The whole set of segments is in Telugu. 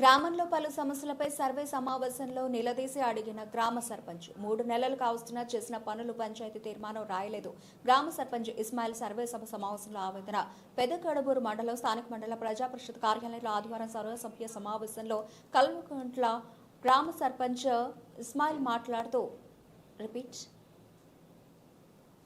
గ్రామంలో పలు సమస్యలపై సర్వే సమావేశంలో నిలదీసి అడిగిన గ్రామ సర్పంచ్ మూడు నెలలు కావస్తున్నా చేసిన పనులు పంచాయతీ తీర్మానం రాయలేదు. గ్రామ సర్పంచ్ ఇస్మాయిల్ సర్వే సభ సమావేశంలో ఆవేదన పెద్దకడబూరు మండలం స్థానిక మండల ప్రజా పరిషత్ కార్యాలయంలో ఆదివారం సర్వసభ్య సమావేశంలో కల్వకుంట్ల గ్రామ సర్పంచ్ ఇస్మాయిల్ మాట్లాడుతూ రిపీట్.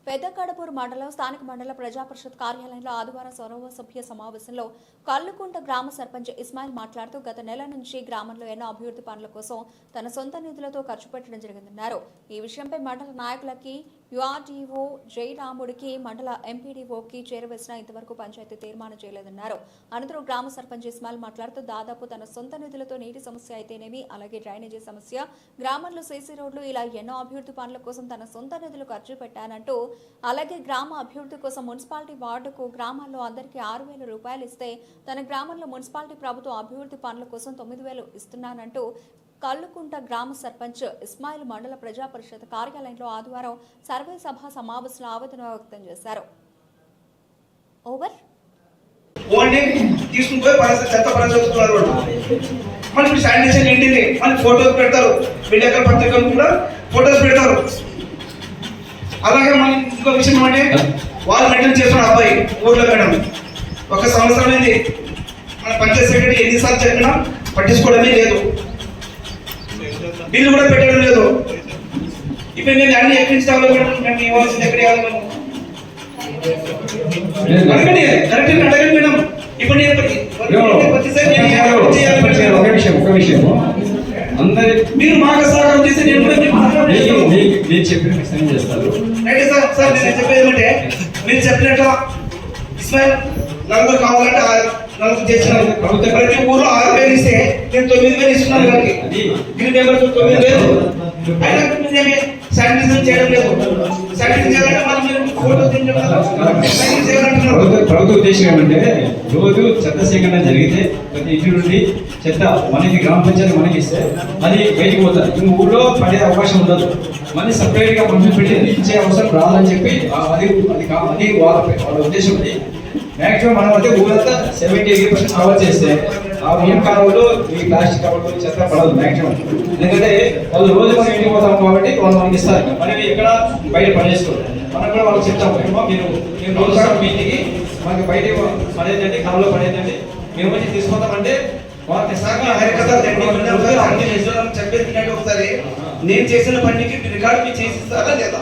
పెద్ద కడపూర్ మండలం స్థానిక మండల ప్రజా పరిషత్ కార్యాలయంలో ఆదివారం సర్వసభ్య సమావేశంలో కల్లుకుంట గ్రామ సర్పంచ్ ఇస్మాయిల్ మాట్లాడుతూ గత నెల నుంచి గ్రామంలో ఎన్నో అభివృద్ధి పనుల కోసం తన సొంత నిధులతో ఖర్చు పెట్టడం జరిగిందన్నారు. ఈ విషయంపై మండల నాయకులకి యుఆర్డీఓ జయరాముడికి మండల ఎంపీడీఓకి చేరవేసిన ఇంతవరకు పంచాయతీ తీర్మానం చేయలేదన్నారు. అనంతరం గ్రామ సర్పంచ్ ఇస్మాల్ మాట్లాడుతూ దాదాపు తన సొంత నిధులతో నీటి సమస్య అయితేనేమి అలాగే డ్రైనేజీ సమస్య. గ్రామంలో సీసీ రోడ్లు ఇలా ఎన్నో అభివృద్ధి పనుల కోసం తన సొంత నిధులు ఖర్చు పెట్టానంటూ అలాగే గ్రామ అభివృద్ధి కోసం మున్సిపాలిటీ వార్డుకు గ్రామాల్లో అందరికీ ఆరు వేల రూపాయలు ఇస్తే తన గ్రామంలో మున్సిపాలిటీ ప్రభుత్వం అభివృద్ధి పనుల కోసం తొమ్మిది వేలు ఇస్తున్నానంటూ కల్లుకుంట గ్రామ సర్పంచ్ ఇస్మాయిల్ మండల ప్రజా పరిషత్ కార్యాలయంలో ఆదివారం సర్వే సభ సమావేశంలో ఆవేదన వ్యక్తం చేశారు. ఓవర్. చెత్త శానిటేషన్ ఇంటిని మళ్ళీ ఫోటోస్ పెడతారు. విలేకరుల పత్రికలు కూడా ఫోటోస్ పెడతారు. అలాగే మళ్ళీ ఇంకో విషయం అంటే వాళ్ళు మెయింటైన్ చేస్తున్న అబ్బాయి ఊర్లో మేడం. ఒక సంవత్సరం అయింది. మన పంచాయత్ సెక్రటరీ ఎన్నిసార్లు చెప్పినా పట్టించుకోవడమే లేదు. బిల్లు కూడా పెట్టడం లేదు. ఇప్పుడు నేను అన్ని డెవలప్మెంట్ మేము ఇవ్వాల్సింది ఎక్కడ ఇవ్వాలి అడగండి కరెక్ట్ అడగండి మేడం. ఇప్పుడు నేను. ఒక విషయం ఒక విషయం అందరి మీరు మాకు సహకారం నేను కూడా చెప్పిన చేస్తారు. సార్ సార్ నేను చెప్పేది ఏమంటే మీరు చెప్పినట్టు ఇస్మాయిల్ నలుగురు కావాలంటే నలుగురు ప్రభుత్వం- ప్రతి ఊర్లో ఆరు వేలు ఇస్తే నేను తొమ్మిది వేలు ఇస్తున్నాను వాళ్ళకి. దీని నెంబర్ తొమ్మిది వేలు. అయినా మీరు ఏమి శానిటైజేషన్ చేయడం లేదు. చేయాలంటే మనం మీరు ఫోటో ప్రభుత్వ ఉద్దేశం ఏమంటే రోజు చెత్త సేకరణ జరిగితే ప్రతి ఇంటి నుండి చెత్త మనకి గ్రామ పంచాయతీ మనకి ఇస్తే అది బయటికి పోతుంది ఇంక ఊళ్ళో పడే అవకాశం ఉండదు. మళ్ళీ సపరేట్గా మనం పెట్టి ఇచ్చే అవసరం రాదని చెప్పి అది అది అది వాళ్ళ వాళ్ళ ఉద్దేశం అది. మాక్సిమం మనం అయితే ఊరంతా సెవెంటీ ఎయిటీ పర్సెంట్ కవర్ చేస్తే ఆ మెయిన్ కాలంలో ఈ ప్లాస్టిక్ కవర్లు చెత్త పడదు మాక్సిమం ఎందుకంటే వాళ్ళు రోజు మనం ఇంటికి పోతాం కాబట్టి వాళ్ళు మనకి ఇస్తారు. మనం ఇక్కడ బయట పనిచేసుకోవాలి మనం కూడా వాళ్ళకి చెప్తాం మీరు మీరు రోజు మీ ఇంటికి మనకి బయట పడేదండి కాలంలో పడేదండి మేము వచ్చి తీసుకుంటామంటే వాళ్ళకి సాగా అన్ని నిజాలను వినండి ఒకసారి నేను చేసిన పనికి రికార్డు మీరు చేసిస్తారా లేదా?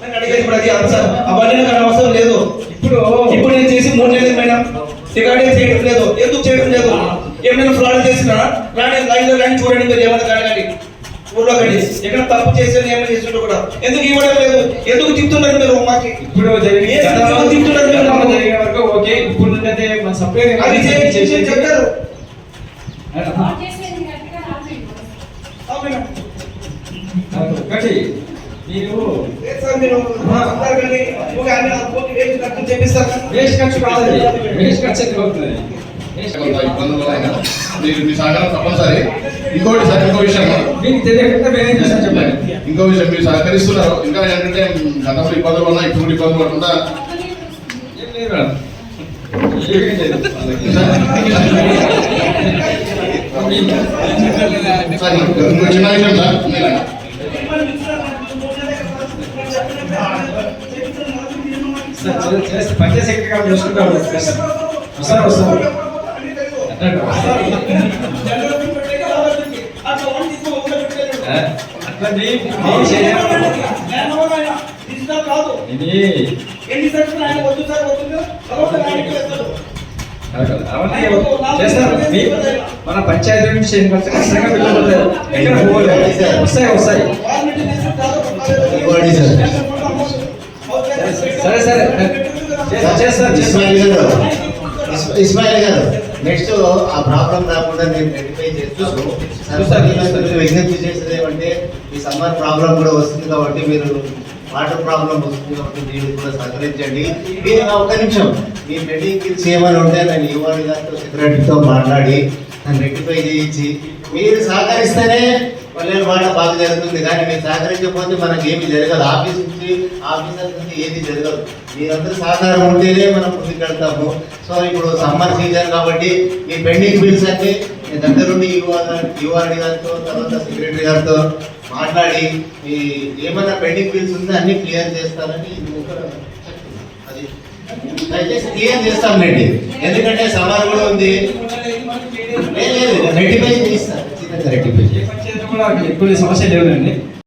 నేను అడిగేది ఇప్పుడు అది ఆన్సర్. అవన్నీ నాకు అవసరం లేదు. ఇప్పుడు ఇప్పుడు నేను చేసి మూడు నెలలు మేడం రికార్డింగ్ చేయడం లేదు ఎందుకు చేయడం లేదు ఏమైనా ఫ్రాడ్ చేసినా రాని లైన్లో లైన్ చూడండి మీరు ఏమైనా అడగండి ఊర్లో కండి ఎక్కడ తప్పు చేసేది ఏమైనా చేస్తుంటే కూడా. ఎందుకు ఇవ్వడం లేదు? ఎందుకు తిప్పుతున్నారు మీరు మాకి? ఇప్పుడు తింటున్నారు మీరు? జరిగిన వరకు ఓకే ఇప్పుడు నుండి మన సపరేట్ అది చేసి చెప్తారు. ఒకటి మీరు వేస్ట్ ఖర్చు కాదు వేస్ట్ ఖర్చు ఎక్కువ అవుతుంది. ఇబ్బందులు మీరు మీ సహకారం తప్పనిసరి. ఇంకోటి సార్ ఇంకో విషయం చెప్పండి. ఇంకో విషయం మీరు సహకరిస్తున్నారు. ఇంకా ఏంటంటే గతంలో ఇబ్బందులు ఉన్నా ఇప్పుడు ఇబ్బందులు. సార్ ఇంకో చిన్న విషయం సార్. సార్, చే- చేస్తే పంచాయతీ సెక్రటరీ మన పంచాయతీ నుంచి ఖచ్చితంగా బిల్లులు వస్తాయి. వస్తాయి సరే సరే చేస్తారు, ఇస్మాయిల్ గారు ఇస్మాయిల్ గారు నెక్స్ట్ ఆ ప్రాబ్లం రాకుండా నేను రెక్టిఫై చేస్తాను. మీరు విజ్ఞప్తి చేసేది ఏమంటే ఈ సమ్మర్ ప్రాబ్లం కూడా వస్తుంది కాబట్టి మీరు వాటర్ ప్రాబ్లం వస్తుంది కాబట్టి దీనికి కూడా సహకరించండి. మీరు నా ఒక్క నిమిషం మీ పెండింగ్ కిల్స్ ఏమైనా ఉంటే నేను యువని గారితో సెక్రటరీతో మాట్లాడి నన్ను రెక్టిఫై చేయించి మీరు సహకరిస్తేనే పల్లెల మాట బాగా జరుగుతుంది. కానీ మీరు సహకరించకపోతే మనకి ఏమి జరగదు. ఆఫీస్ నుంచి ఆఫీసర్ నుంచి ఏది జరగదు. మీరందరూ సహకారం ఉంటేనే మనం ముందుకెళ్తాము. సో ఇప్పుడు సమ్మర్ సీజన్ కాబట్టి ఈ పెండింగ్ బిల్స్ అన్ని మీ దగ్గరుండి యువఆర్డి గారితో తర్వాత సెక్రటరీ గారితో మాట్లాడి ఈ ఏమైనా పెండింగ్ బిల్స్ ఉంటే అన్ని క్లియర్ చేస్తారని అది దయచేసి క్లియర్ చేస్తాంలేండి ఎందుకంటే సమ్మర్ కూడా ఉంది. లేదు, లేదు చేస్తారు చేస్తాను ఖచ్చితంగా కూడా ఎప్పుడు సమస్య లేదండి